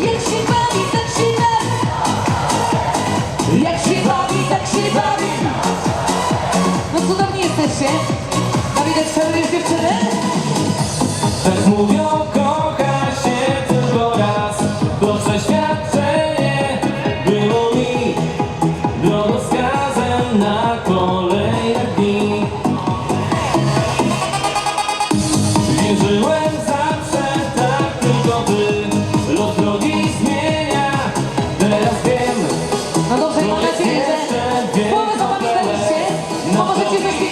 Jak się bawi, tak się bawi. Jak się bawi, tak się bawi. No cudowni jesteście. Dawidek, dziewczyny?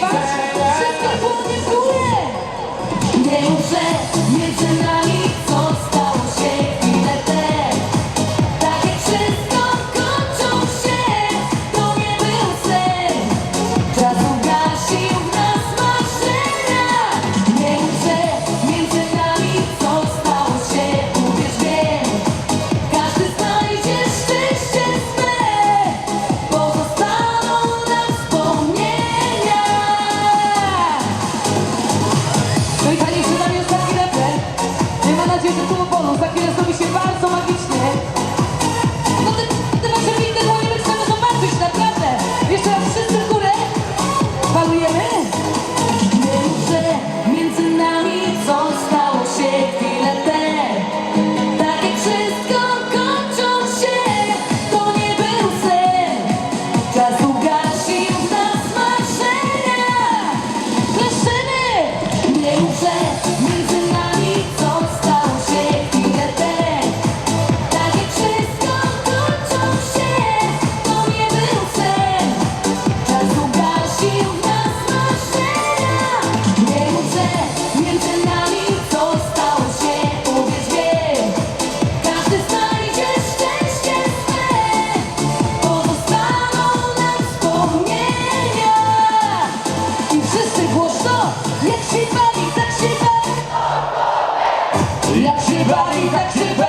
Wszystkie dłonie w górę! Nie muszę! Jak się bawi, tak się bawi